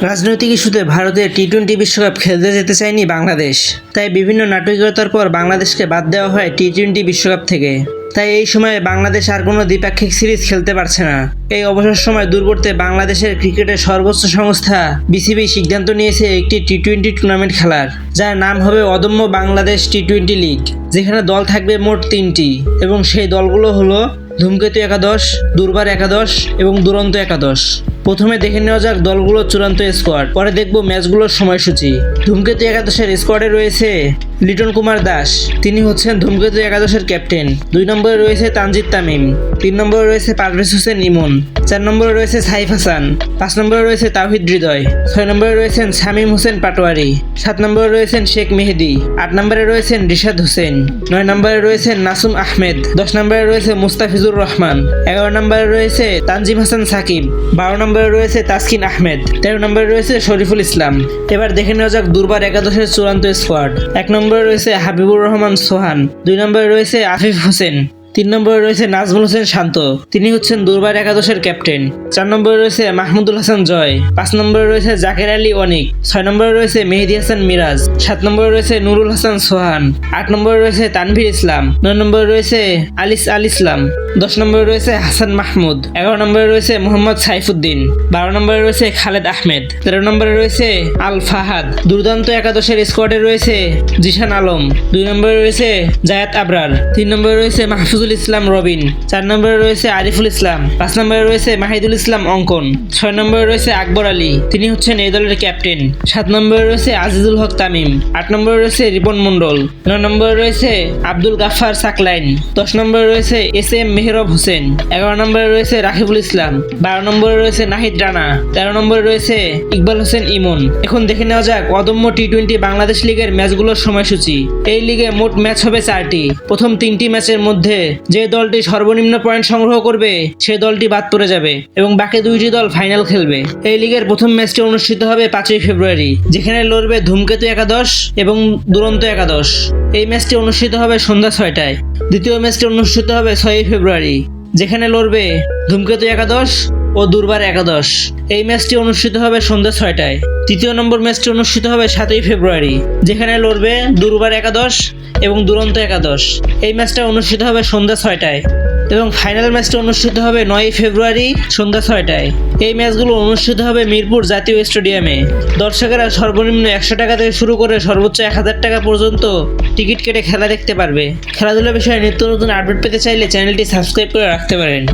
রাজনৈতিক ইস্যুতে ভারতের টি টোয়েন্টি বিশ্বকাপ খেলতে যেতে চায়নি বাংলাদেশ। তাই বিভিন্ন নাটকীয়তার পর বাংলাদেশকে বাদ দেওয়া হয় টি টোয়েন্টি বিশ্বকাপ থেকে। তাই এই সময়ে বাংলাদেশ আর কোনো দ্বিপাক্ষিক সিরিজ খেলতে পারছে না। এই অবসর সময় দূর করতে বাংলাদেশের ক্রিকেটের সর্বোচ্চ সংস্থা বিসিবি সিদ্ধান্ত নিয়েছে একটি টি টোয়েন্টি টুর্নামেন্ট খেলার, যার নাম হবে অদম্য বাংলাদেশ টি টোয়েন্টি লিগ, যেখানে দল থাকবে মোট তিনটি, এবং সেই দলগুলো হলো ধূমকেতু একাদশ, দুর্বার একাদশ এবং দুরন্ত একাদশ। প্রথমে দেখে নেওয়া যাক দলগুলোর চূড়ান্ত স্কোয়াড পরে দেখব ম্যাচগুলোর সময়সূচি। ধূমকেতু একাদশের স্কোয়াডে রয়েছে লিটন কুমার দাস। তিনি হচ্ছেন ধূমকেতু একাদশের ক্যাপ্টেন। দুই নম্বরে রয়েছে তানজিদ তামিম। তিন নম্বরে রয়েছে পারভেজ হোসেন ইমন। চার নম্বরে রয়েছে সাইফ হাসান। পাঁচ নম্বরে রয়েছে তাওহিদ হৃদয়। ছয় নম্বরে রয়েছেন শামীম হোসেন পাটোয়ারি। সাত নম্বরে রয়েছেন শেখ মেহেদি। আট নম্বরে রয়েছেন রিশাদ হোসেন। নয় নম্বরে রয়েছেন নাসুম আহমেদ। দশ নম্বরে রয়েছে মুস্তাফিজুর রহমান। এগারো নম্বরে রয়েছে তানজিম হাসান সাকিব। বারো নম্বরে রয়েছে তাসকিন আহমেদ। তেরো নম্বরে রয়েছে শরীফুল ইসলাম। এবার দেখে নেওয়া যাক দুর্বার একাদশের চূড়ান্ত স্কোয়াড এক নম্বরে রয়েছে হাবিবুর রহমান সোহান দুই নম্বরে রয়েছে আফিফ হোসেন। তিন নম্বরে রয়েছে নাজমুল হোসেন শান্ত তিনি হচ্ছেন দুর্বার একাদশের ক্যাপ্টেন চার নম্বরে রয়েছে মাহমুদুল হাসান জয় পাঁচ নম্বরে রয়েছে জাকের আলী অনিক ছয় নম্বরে রয়েছে মেহেদি হাসান মিরাজ সাত নম্বরে রয়েছে নুরুল হাসান সোহান আট নম্বরে রয়েছে তানভীর ইসলাম নয় নম্বরে রয়েছে আলিস আল ইসলাম দশ নম্বরে রয়েছে হাসান মাহমুদ এগারো নম্বরে রয়েছে মোহাম্মদ সাইফুদ্দিন বারো নম্বরে রয়েছে খালেদ আহমেদ তেরো নম্বরে রয়েছে আল ফাহাদ দুর্দান্ত একাদশের স্কোয়াডে রয়েছে জিশান আলম দুই নম্বরে রয়েছে জায়াত আবরার তিন নম্বরে রয়েছে মাহফুজুল ইসলাম রবিন চার নম্বরে রয়েছে আরিফুল ইসলাম পাঁচ নম্বরে রয়েছে মাহিদুল ইসলাম অঙ্কন ছয় নম্বরে রয়েছে আকবর আলী তিনি হচ্ছেন এই দলের ক্যাপ্টেন সাত নম্বরে রয়েছে আজিজুল হক তামিম আট নম্বরে রয়েছে রিপন মন্ডল নয় নম্বরে রয়েছে আব্দুল গাফার সাকলাইন দশ নম্বরে রয়েছে এস এম মেহরব হোসেন এগারো নম্বরে রয়েছে রাকিবুল ইসলাম বারো নম্বরে রয়েছে নাহিদ রানা তেরো নম্বরে রয়েছে ইকবাল হোসেন ইমন এখন দেখে নেওয়া যাক অদম্য টি টোয়েন্টি বাংলাদেশ লিগের ম্যাচগুলোর সময়সূচি এই লিগে মোট ম্যাচ হবে চারটি প্রথম তিনটি ম্যাচের মধ্যে যে দলটি সর্বনিম্ন পয়েন্ট সংগ্রহ করবে, সে দলটি বাদ পড়ে যাবে এবং বাকি দুইটি দল ফাইনাল খেলবে। এই লিগের প্রথম ম্যাচটি অনুষ্ঠিত হবে পাঁচই ফেব্রুয়ারি, যেখানে লড়বে ধূমকেতু একাদশ এবং দুরন্ত একাদশ। এই ম্যাচটি অনুষ্ঠিত হবে সন্ধ্যা ছয়টায়। দ্বিতীয় ম্যাচটি অনুষ্ঠিত হবে ছয়ই ফেব্রুয়ারি, যেখানে লড়বে ধূমকেতু একাদশ ও দুর্বার একাদশ। এই ম্যাচটি অনুষ্ঠিত হবে সন্ধ্যা ছয়টায়। তৃতীয় নম্বর ম্যাচটি অনুষ্ঠিত হবে সাতই ফেব্রুয়ারি, যেখানে লড়বে দুর্বার একাদশ এবং দুরন্ত একাদশ। এই ম্যাচটা অনুষ্ঠিত হবে সন্ধ্যা ছয়টায় এবং ফাইনাল ম্যাচটি অনুষ্ঠিত হবে নয়ই ফেব্রুয়ারি, সন্ধ্যা ছয়টায়। এই ম্যাচগুলো অনুষ্ঠিত হবে মিরপুর জাতীয় স্টেডিয়ামে। দর্শকেরা সর্বনিম্ন একশো টাকা থেকে শুরু করে সর্বোচ্চ এক হাজার টাকা পর্যন্ত টিকিট কেটে খেলা দেখতে পারবে। খেলাধুলা বিষয়ে নিত্য নতুন আপডেট পেতে চাইলে চ্যানেলটি সাবস্ক্রাইব করে রাখতে পারেন।